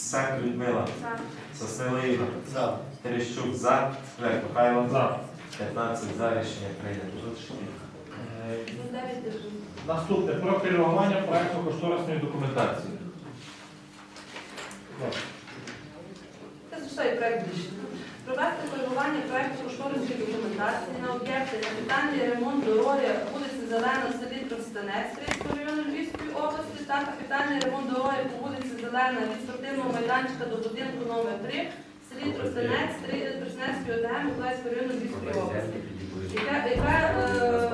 Сак Людмила, За. Соснило Ігор, За. Терещук за, Скляк Михайло, За. 15 за рішення прийнято. Е, Ну, дев'ять. Наступне про керування проектно-кошторисної документації. Це зачитаю проект рішення. Провести коригування проекту кошторисної документації на об'єкти капітальний ремонт дороги вулиці Зелена, селі Тростянець Київського району Львівської області та капітальний ремонт дороги по вулиці Зелена від спортивного майданчика до будинку номер 3 в селі Тростянець, Три- Тростянецької ОТГ Миколаївського району Львівської області. Яке, яке е,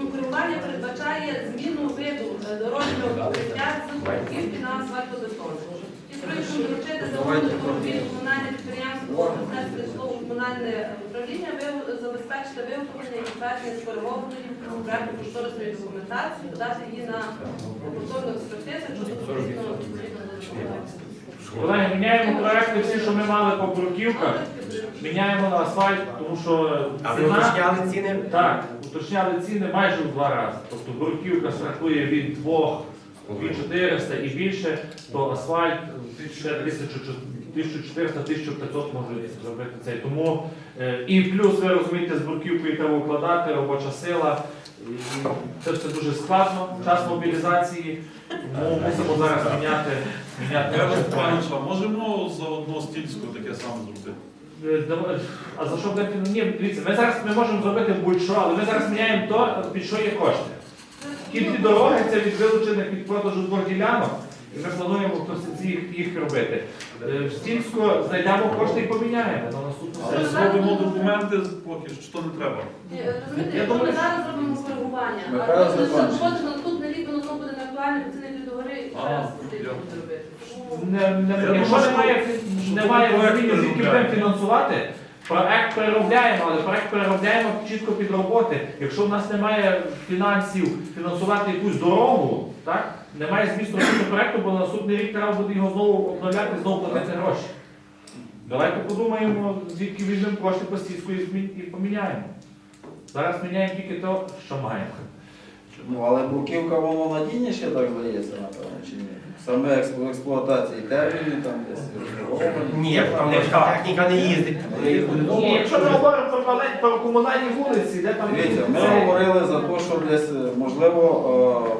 ну, керування передбачає зміну виду е, дорожнього покриття з бруківки на асфальтобетон. І прошу доручити замовити автомобіль комунальне підприємство комунальне управління ви- забезпечити виготовлення і підтвердження скоригованої проекту кошторисної документації, подати її на повторну експертизу, якщо відповідно відповідно до. Колеги, міняємо проекти всі, що ми мали по бруківках, міняємо на асфальт, тому що А ви ціна... уточняли ціни? Так, уточняли ціни майже в два рази. Тобто бруківка стартує від 2 від 400 і більше, то асфальт ще 1400-1500 може зробити цей. Тому е, і плюс ви розумієте, з бруківкою треба вкладати, робоча сила. І це все дуже складно, час мобілізації, тому мусимо зараз міняти, міняти. А можемо заодно стільську таке саме зробити? Е, А за що буде? Ні, дивіться, ми зараз ми можемо зробити будь-що, але ми зараз міняємо то, під що є кошти. Кільці дороги це від вилучених від продажу двох ділянок, і ми плануємо хтось їх, їх робити. Е, В Стільську знайдемо кошти і поміняємо на наступну Але сесію. зробимо документи поки що, що не треба. Ні, Розумієте, Я якщо ми зараз зробимо коригування, а Михайло Степанович. заходить наступне літо, воно знову буде не актуальне, бо це не догори і ще А, раз потрібно буде робити. Тому Не, не, Я якщо думаю, немає, що немає проект розуміння, звідки будемо фінансувати, проект переробляємо, але проект переробляємо чітко під роботи. Якщо в нас немає фінансів фінансувати якусь дорогу, так, немає змісту цього проекту, бо на наступний рік треба буде його знову обновляти, знову платити гроші. Давайте подумаємо, звідки візьмемо кошти по стійку і поміняємо. Зараз міняємо тільки те, що маємо. Ну, але бруківка воно надійніше так здається, напевно, чи ні? Саме експло- експлуатації терміни там десь. Ні, там не техніка не їздить. Ні, якщо ми говоримо про, комунальні- про комунальні вулиці, де там Дивіться, ми говорили за те, що десь е, можливо,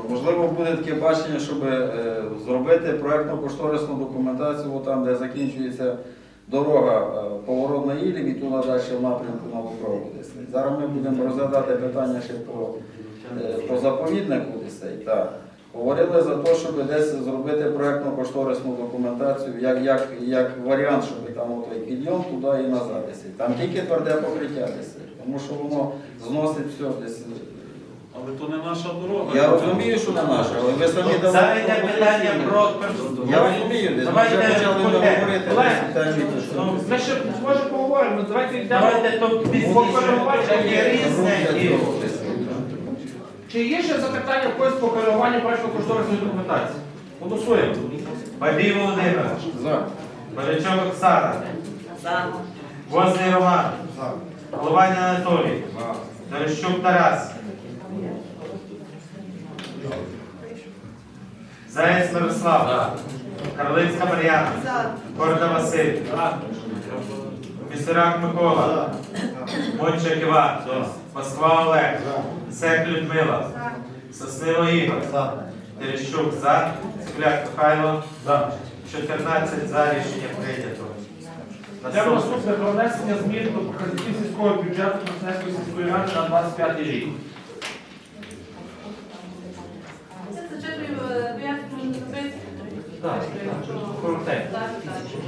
е, можливо буде таке бачення, щоб е, зробити проєктно-кошторисну документацію там, де закінчується дорога е, поворот на Ілів і туди далі в напрямку на Лукрову десь. Зараз ми будемо розглядати питання ще по, е, по заповіднику десь. Так. Говорили за те, щоб десь зробити проєктно-кошторисну документацію, як, як, як варіант, щоб там той підйом туди і назад десь. Там тільки тверде покриття десь, тому що воно зносить все десь. Але то не наша дорога. Я розумію, що не наше, але ви самі давали. Зараз йде питання про Я розумію, десь ми Давайте вже почали по говорити десь. Ну, Ми ще може поговоримо, давайте йдемо. Давайте то пізніше, є різне і... Чи є ще запитання в когось по керуванню проєкту кошторисної документації? Голосуємо. Бабій Володимир, За. Барячок Оксана, Возний Роман, Головань Анатолій, Терещук Тарас, Заєць Мирослав, Карлицька Мар'яна, Корда Василь, Місерак Микола, Мончик Іван, Москва Олег, Сек Людмила, Соснило Ігор, Терещук за, Скляк Михайло, За. 14 за рішення прийнято. Йдемо Наступне. про внесення змін до показників сільського бюджету Красненської сільської ради на 25 рік. Це зачитую, е, я можу не записувати. Так, коротенько. Так,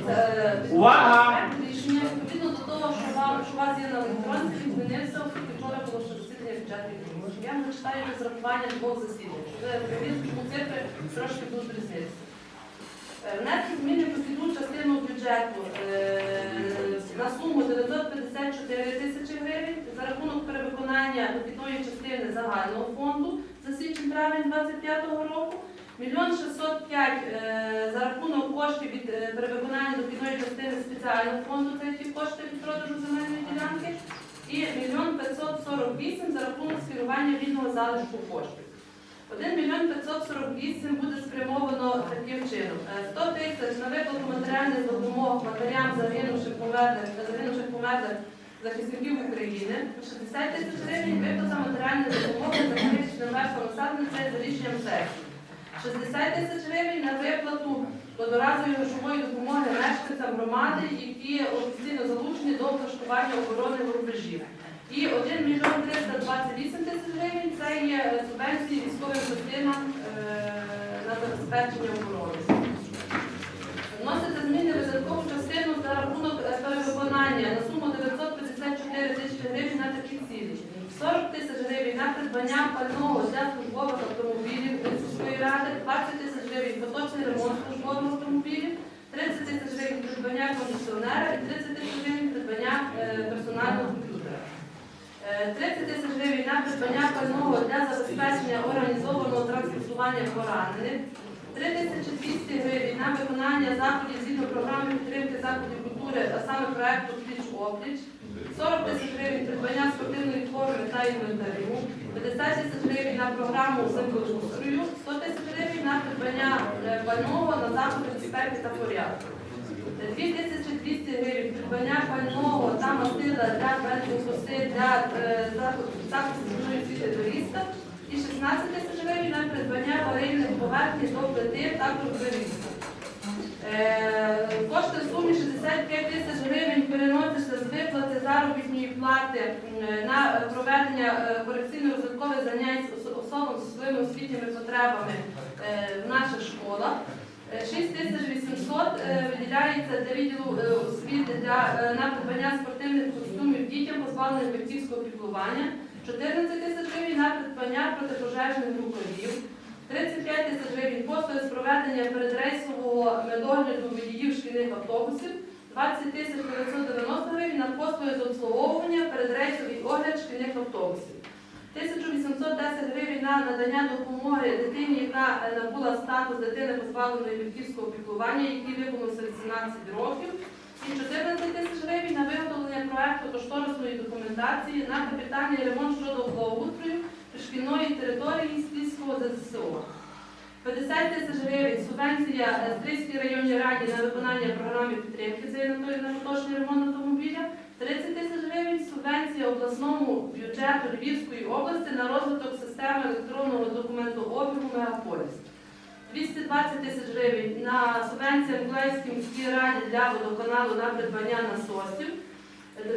так. Е, Увага! Рішення відповідно до того, що вам що у вас є на електронці, він змінився, оскільки вчора було ще бюджетної. Я вам читаю з рахуванням двох засідань. чому цифри трошки будуть різниці. Е, Внести зміни в частину бюджету е, на суму 954 тисячі гривень за рахунок перевиконання дохідної частини загального фонду за січень-травень 2025 року. Мільйон 605 е, за рахунок коштів від перевиконання дохідної частини спеціального фонду, це ті кошти від продажу земельної ділянки, і мільйон 548 за рахунок скерування вільного залишку коштів. 1 мільйон 548 буде спрямовано таким чином. Е, 100 тисяч на виплату матеріальних допомог матерям загинувших померлих загинувших померлих захисників України, 60 тисяч гривень виплата матеріальної допомоги за критичним верством населення за рішенням сесії. 60 тисяч гривень на виплату одноразової грошової допомоги мешканцям громади, які офіційно залучені до облаштування оборони рубежів. І 1 мільйон 328 тисяч гривень це є субвенції військовим частинам е, на забезпечення оборони. Вноситься зміни в видаткову частину за рахунок е, перевиконання на суму 954 тисячі гривень на такі цілі. 40 тисяч гривень на придбання пального для службових автомобілів сільської ради, 20 тисяч поточний ремонт службових автомобілів, 30 тисяч гривень придбання кондиціонера і 30 тисяч гривень придбання е, персонального комп'ютера. Е, 30 тисяч гривень на придбання пального для забезпечення організованого транспортування поранених, 3200 гривень на виконання заходів згідно програми підтримки заходів культури, а саме проекту Пліч опліч, 40 тисяч гривень придбання спортивної форми та інвентарю, 50 тисяч гривень на програму землеустрою, 100 тисяч гривень на придбання е, пального на заходи безпеки та порядку. 2200 гривень придбання пального та мастила для бензокоси для е, захисту освіти туриста і 16 тисяч гривень на придбання аварійних поверхні до плити та кругорізку. Е, Кошти в сумі 65 тисяч гривень переносяться з виплати заробітної плати на проведення е, корекційно-розвиткових занять особам з своїми освітніми потребами е, в наших школах. Е, 6800 е, виділяється для відділу е, освіти для, е, на спортивних костюмів дітям, позбавлених батьківського піклування, 14 тисяч гривень на придбання протипожежних рукавів, 35 тисяч гривень послуги з проведення передрейсового медогляду водіїв шкільних автобусів, 20 тисяч 990 гривень на послуги з обслуговування передрейсовий огляд шкільних автобусів. 1810 гривень на надання допомоги дитині, яка набула статус дитини позбавленої батьківського піклування, якій виповнився 18 років. І 14 тисяч гривень на виготовлення проекту кошторисної документації на капітальний ремонт щодо благоустрою шкільної території Стрільського ЗСО. 50 тисяч гривень субвенція е, Стрільській районній раді на виконання програми підтримки є на поточний ремонт автомобіля. 30 тисяч гривень субвенція обласному бюджету Львівської області на розвиток системи електронного документообігу Мегаполіс. 220 тисяч гривень на субвенція Миколаївській міській раді для водоканалу на придбання насосів.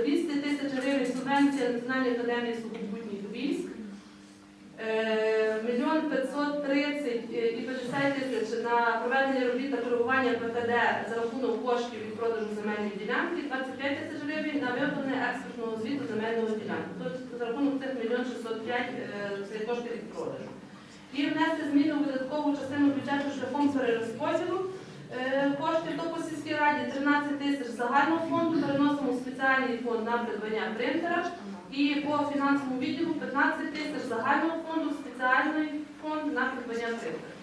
200 тисяч гривень субвенція Національної академії сухопутніх військ. Е, Мільйон 530 і 50 тисяч на проведення робіт та коригування ПКД за рахунок коштів від продажу земельної ділянки, 25 тисяч гривень на виготовлення експертного звіту земельного ділянки. Тобто за рахунок цих мільйон 605 е, це кошти від продажу. І внести зміни у видаткову частину бюджету шляхом перерозподілу е, коштів до по раді 13 тисяч загального фонду переносимо в спеціальний фонд на придбання принтера. І по фінансовому відділу 15 тисяч загального фонду, спеціальний фонд на придбання принтера.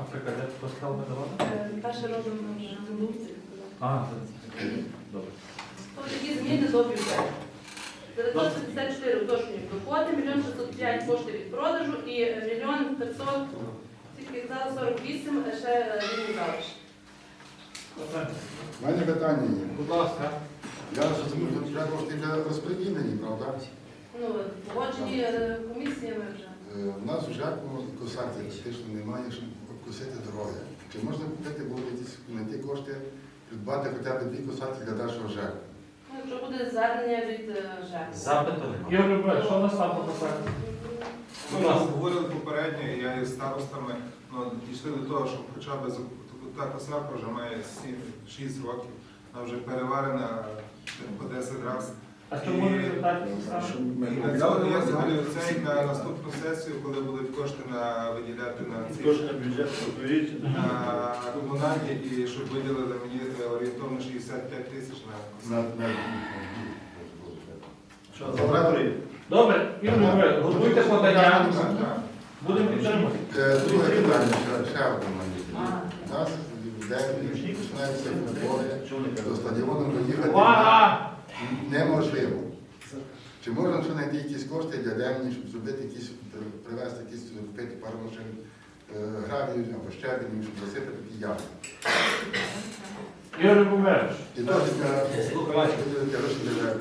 Африка, де хто сказав видавати? Е, Перше робимо землеустрій. А, це добре. Тобто такі зміни до бюджету. 954 уточнюють доходи, мільйон 605 коштів від продажу і мільйон 500, тільки казали 48, ще е, вільні. У мене питання є. Будь ласка. Я розумію, що вже кошти вже розподілені, правда? Ну, погоджені е, комісіями вже. Е, У нас вже косати практично немає, щоб обкосити дороги. Чи можна купити було якісь на ті кошти, придбати хоча б дві косати для нашого ЖЕКу? Ну, Якщо буде звернення від е, ЖЕК. Запиту немає. Ігор Любович, що у нас там показати? Ми говорили попередньо, і я із старостами ну, дійшли до того, що хоча б за- та косарка вже має 7-6 років, вона вже переварена по 10 разів. А на ми взагалі знаємо. цей на наступну сесію, коли будуть кошти на виділяти на ці бюджет на комунальні, і щоб виділили мені орієнтовно 65 тисяч на На- на- Лабораторії. Добре, Ігор готуйте подання. Будемо підтримувати. Е, Друге питання, ще- одне. У нас в день починаються футболи, до стадіону доїхати Увага! неможливо. Чи можна що знайти якісь кошти для демні, щоб зробити якісь, привезти якісь, купити пару машин е, гравію або щебенів, щоб засипати такі ями? Ігор Любомирович, І досить гроші для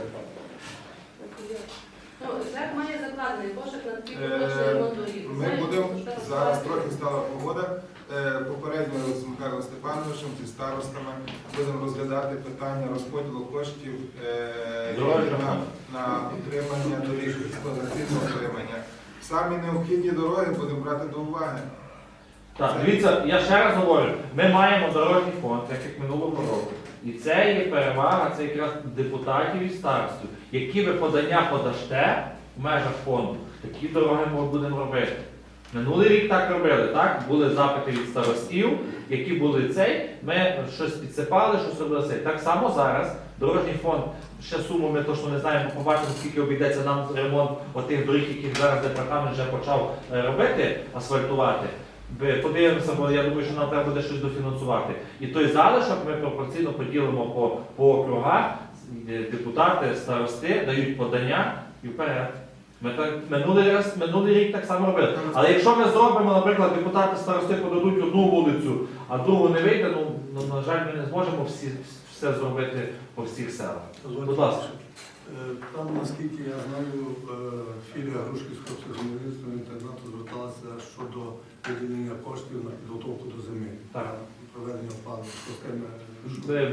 Ну, має закладений кошик на поточний ремонт доріг. Ми будемо зараз трохи стала погода. Е, Попередньо з Михайлом Степановичем зі старостами будемо розглядати питання розподілу коштів е, на, на утримання доріг, експлуатаційне утримання. Самі необхідні дороги будемо брати до уваги. Так, дивіться, я ще раз говорю, ми маємо дорожній фонд, так як минулого року. І це є перевага, це якраз депутатів і старостів. Які ви подання подасте в межах фонду, такі дороги ми будемо робити. Минулий рік так робили, так? Були запити від старостів, які були цей, ми щось підсипали, щось робили цей. Так само зараз дорожній фонд, ще суму ми точно не знаємо, побачимо, скільки обійдеться нам ремонт отих доріг, яких зараз департамент вже почав е, робити, асфальтувати. Подивимося, бо я думаю, що нам треба буде щось дофінансувати. І той залишок ми пропорційно поділимо по, по округах, Е, депутати, старости дають подання і вперед. Ми так минулий раз, минулий рік так само робили. Але якщо ми зробимо, наприклад, депутати старости подадуть одну вулицю, а другу не вийде, ну, ну на жаль, ми не зможемо всі, все зробити по всіх селах. Будь ласка. Е, Там, наскільки я знаю, е, філія Грушківського психометричного інтернату зверталася щодо виділення коштів на підготовку до зими. Так. Проведення опалення.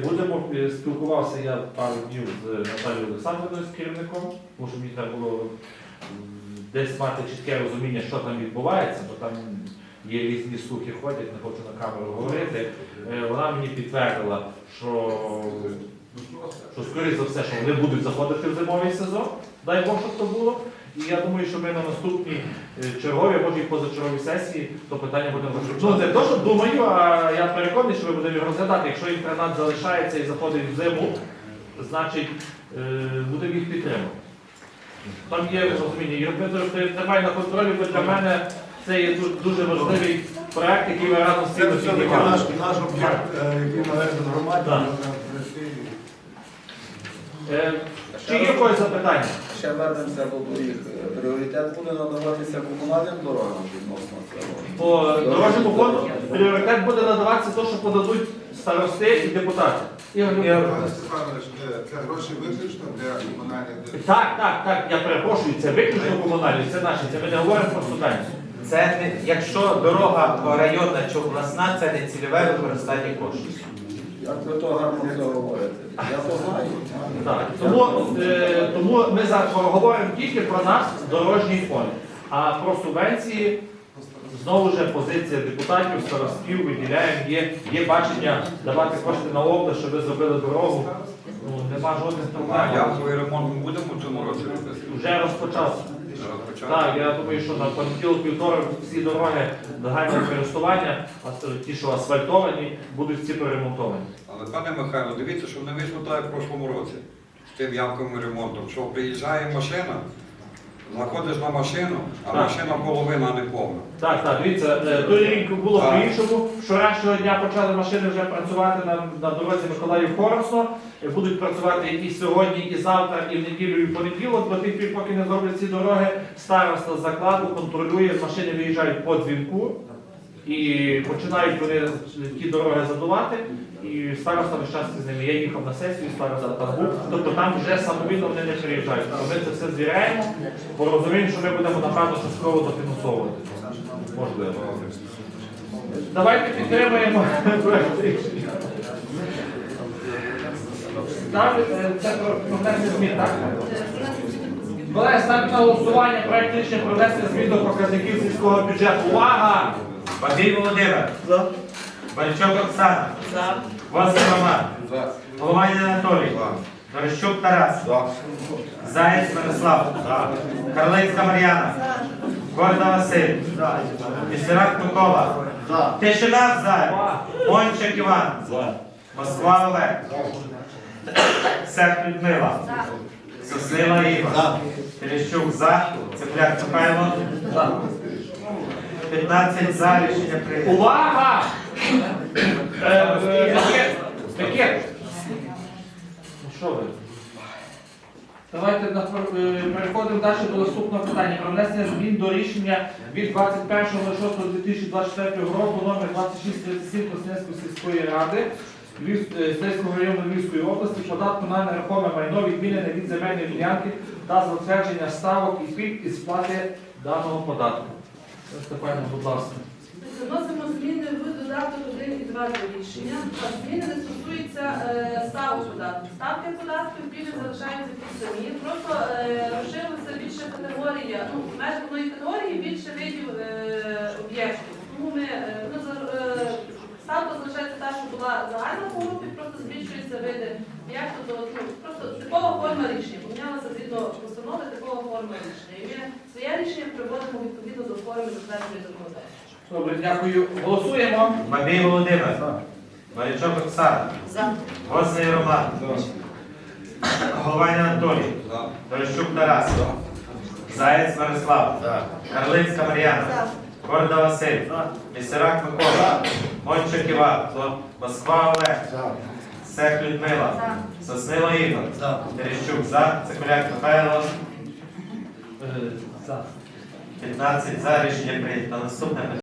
Будемо е, спілкувався я пару днів з Наталією Олександрівною з керівником, тому що мені треба було десь мати чітке розуміння, що там відбувається, бо там є різні слухи ходять, не хочу на камеру говорити. Е, Вона мені підтвердила, що, що скоріше за все, що вони будуть заходити в зимовий сезон, дай Бог, щоб то було. І я думаю, що ми на наступній е, черговій, може і позачерговій сесії, то питання будемо розглядати. Ну, не то, що думаю, а я переконаний, що ми будемо його розглядати. Якщо інтернат залишається і заходить в зиму, значить е, будемо їх підтримувати. Там є розуміння. Ти тримай на контролі, бо для мене це є дуже, важливий проект, який ми разом з Це цим все-таки наш, наш об'єкт, е, який належить громаді, Так. Е, Чи є в когось запитання? Ще вернемося до доріг. Пріоритет буде надаватися комунальним дорогам відносно цього. По дорожньому фонду пріоритет буде надаватися те, що подадуть старости і. Ігор. Степанович, е, це гроші виключно для комунальних доріг. Так, так, так, я перепрошую, це виключно комунальні, це наші, це ми не говоримо про субвенцію. Це не якщо дорога районна чи обласна, це не цільове використання коштів. Як ви то гарно це говорите? Я то знаю. Так, тому, е, тому ми зараз говоримо тільки про наш дорожній фонд. А про субвенції знову ж позиція депутатів, старостів виділяємо, є, є бачення давати кошти на область, щоб ви зробили дорогу. Ну, нема жодних А проблем. ямковий ремонт ми будемо в цьому році робити? Вже розпочався. Так, я думаю, що на понеділок вівторок всі дороги загального користування, ас- ті, що асфальтовані, будуть всі перемонтовані. Але пане Михайло, дивіться, щоб не вийшло так, як в прошлому році. З тим ямковим ремонтом. Що приїжджає машина, заходиш на машину, а Так. машина половина не повна. Так, так, дивіться, е, той рік було Так. по-іншому. Вчорашнього дня почали машини вже працювати на, на дорозі Миколаїв Хоросно. Е, Будуть працювати і сьогодні, і завтра, і в неділю, і в понеділок. До тих пір, поки не зроблять ці дороги, староста з закладу контролює, машини виїжджають по дзвінку. І починають вони ті дороги задувати, і староста весь час з ними. Я їхав на сесію, староста там був. Тобто там вже самовільно вони не приїжджають. Тобто ми це все звіряємо, бо розуміємо, що ми будемо напевно частково дофінансовувати. Можливо. Давайте рішення. Е, це про внесення змін, так? Колеги, ставлю на голосування проект рішення про внесення змін до показників сільського бюджету. Увага! Бабій Володимир. Барчук Оксана. Василь Роман. Голованін Анатолій. Дорощук Тарас. Заєць Мирослав. Карлицька Мар'яна. Горда Василь. Місерак Микола. Тишина за. Мончик Іван. Москва Олег. Сек Людмила. Соснила Іва. Терещук за. Цепляк Михайло. 15 за рішення прийнято. Увага! Е, е! Пакет! Ну що ви? Давайте е, переходимо далі до наступного питання. Про внесення змін до рішення від 21.06.2024 року номер 2637 Коснецької сільської ради Львів- е, району Львівської області податку на нерухоме майно відмінене від земельної ділянки та затвердження ставок і пільг із сплати даного податку. Степані, будь ласка. Вносимо зміни в додаток 1 і 2 до рішення. А Зміни не стосуються е, ставок податку. Ставки податків пільги залишаються ті самі. Просто е, розширилася більше категорія, ну, в межах одної категорії більше видів е, об'єктів. Тому ми е, ну, за- е, ставка залишається та, що була загальна по групі, просто збільшуються види об'єкту. То, ну, просто типова форма рішення. Помінялася згідно постанови типова форма рішення. І ми своє рішення приводимо відповідно до форми затвердженої законодавства. Добре, дякую. Голосуємо. Бабій Володимир. Марічок Оксана. Возний Роман. Голованя Анатолій. За. Дорощук Тарас. Заєць Мирослав. Карлицька Мар'яна. Корда Василь. Місерак Микола. Мончик Іван. Москва Олег. Сех Людмила. Соснило Ігор. Терещук за. Цикуляк Михайло. Е, За. 15 за. Рішення прийнято. Наступне питання.